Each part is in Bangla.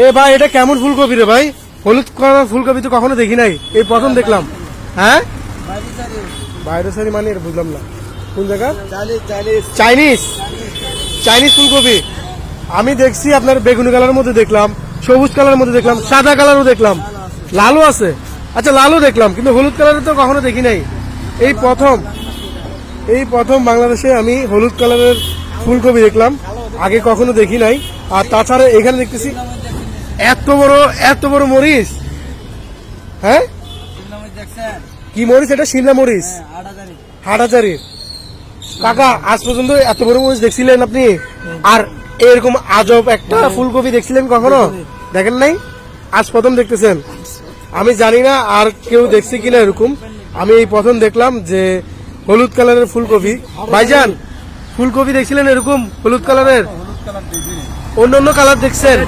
এ ভাই, এটা কেমন ফুলকপি রে ভাই? হলুদ ফুলকপি তো কখনো দেখি নাই। এই প্রথম দেখলাম। হ্যাঁ? বাইরে সারি মানে বুঝলাম না। কোন জায়গা? চাইনিজ। চাইনিজ ফুলকপি। আমি দেখছি আপনার বেগুনি কালারের মধ্যে দেখলাম, সবুজ কালারের মধ্যে দেখলাম, সাদা কালারও দেখলাম। লালও আছে। আচ্ছা লালও দেখলাম, কিন্তু হলুদ কালারের তো কখনো দেখি নাই। এই প্রথম এই প্রথম বাংলাদেশে আমি হলুদ কালারের ফুলকপি দেখলাম। আগে কখনো দেখি নাই। আর তাছাড়া এখানে দেখতেছি এত বড় এত বড় মরিচ? হ্যাঁ? কি মরিচ এটা? শিমলা মরিচ। হাজারই কাকা আজ পর্যন্ত এত বড় মরিচ দেখছিলেন আপনি? আর এরকম আজব একটা ফুলকপি দেখছিলেন কখনো? দেখেন নাই? আজ প্রথম দেখতেছেন। আমি জানি না আর কেউ দেখছে কিনা এরকম। আমি এই প্রথম দেখলাম যে হলুদ কালারের ফুলকপি। ভাইজান ফুলকপি দেখছিলেন এরকম? হলুদ কালারের? অন্য অন্য কালার দেখছেন?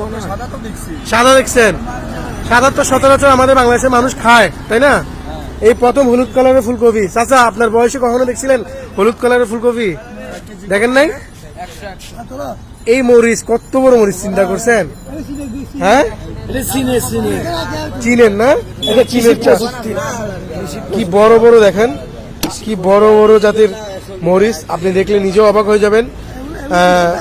মনে সাদা তো দেখছি। সাদা দেখছেন? সাদা তো সচরাচর আমাদের বাংলাদেশের মানুষ খায় তাই না? এই প্রথম হলুদ কালারের ফুলকপি। চাচা আপনার বয়সে কখনো দেখছিলেন হলুদ কালারের ফুলকপি? দেখেন নাই? এই মরিচ কত বড় মরিচ চিন্তা করছেন? হ্যাঁ? এটা চিনে চিনে। চিনেন না? এটা চিনের চাষ। কি বড় বড় দেখেন? কি বড় বড় জাতের মরিচ। আপনি দেখলে নিজেও অবাক হয়ে যাবেন। আহ,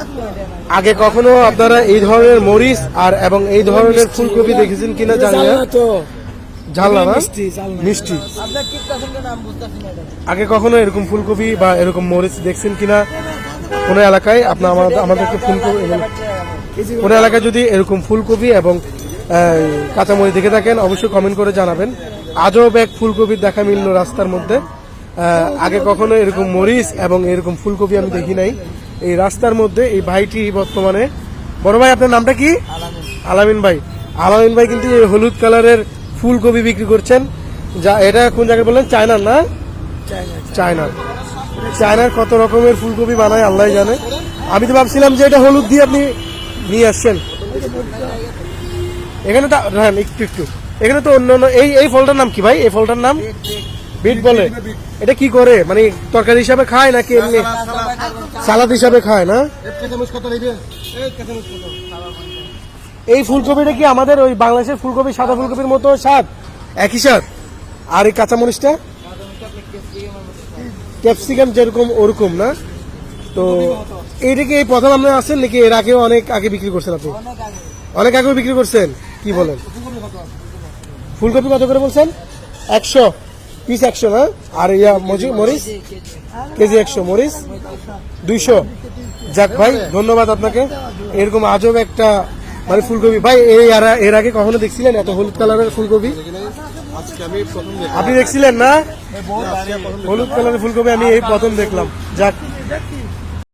আগে কখনো আপনারা এই ধরনের মরিচ আর এবং এই ধরনের ফুলকপি দেখেছেন কিনা জানি না। তো। জানলা না? মিষ্টি, জানলা। মিষ্টি। আপনার কি পছন্দের নাম বুঝতেছি না এটা। আগে কখনো এরকম ফুলকপি বা এরকম মরিচ দেখছেন কিনা? কোনো এলাকায়? আপনার আমাদেরকে ফোন করুন। কোনো এলাকায় যদি এরকম ফুলকপি এবং কাঁচামরিচ দেখে থাকেন অবশ্যই কমেন্ট করে জানাবেন। আজও এক ফুলকপির দেখা মিলল রাস্তার মধ্যে। আগে কখনো এরকম মরিচ এবং এরকম ফুলকপি আমি দেখি নাই। এই রাস্তার মধ্যে এই ভাইটি বর্তমানে। বড় ভাই, আপনার নামটা কি? আলামিন ভাই। আলামিন ভাই কিন্তু এই হলুদ কালারের ফুলকপি বিক্রি করছেন। যা এটা কোন জায়গায় বললেন? চায়নার না? চায়নার। চায়নার কত রকমের ফুলকপি বানায়, আল্লাহ জানে। আমি তো ভাবছিলাম যে এটা হলুদ দিয়ে আপনি নিয়ে আসছেন। এখানে তো হ্যাঁ একটু একটু। এখানে তো অন্য এই এই ফলটার নাম কি ভাই? এই ফলটার নাম? বিট বলে? এটা কি করে? মানে তরকারি হিসাবে খায় নাকি এমনি সালাদ হিসাবে খায় না? এই ফুলকপিটা কি আমাদের ওই বাংলাদেশের ফুলকপি সাদা ফুলকপির মতো স্বাদ? একই স্বাদ? আর এই কাঁচামরিচটা? ক্যাপসিকাম যেরকম ওরকম না? তো এইটা কি এই প্রথম আপনি আসছেন নাকি এর আগেও অনেক আগে বিক্রি করছেন আপনি? অনেক আগেও বিক্রি করছেন? কি বলেন? ফুলকপি কত করে বলছেন? একশো। পিস একশো না? আর ইয়া মরিচ? কেজি একশো, মরিচ দুইশো। যাক ভাই, ধন্যবাদ আপনাকে। এরকম আজব একটা মানে ফুলকপি। ভাই, এই এর আগে কখনো দেখছিলেন এত হলুদ কালারের ফুলকপি? আপনি দেখছিলেন না? হলুদ কালারের ফুলকপি আমি এই প্রথম দেখলাম। যাক।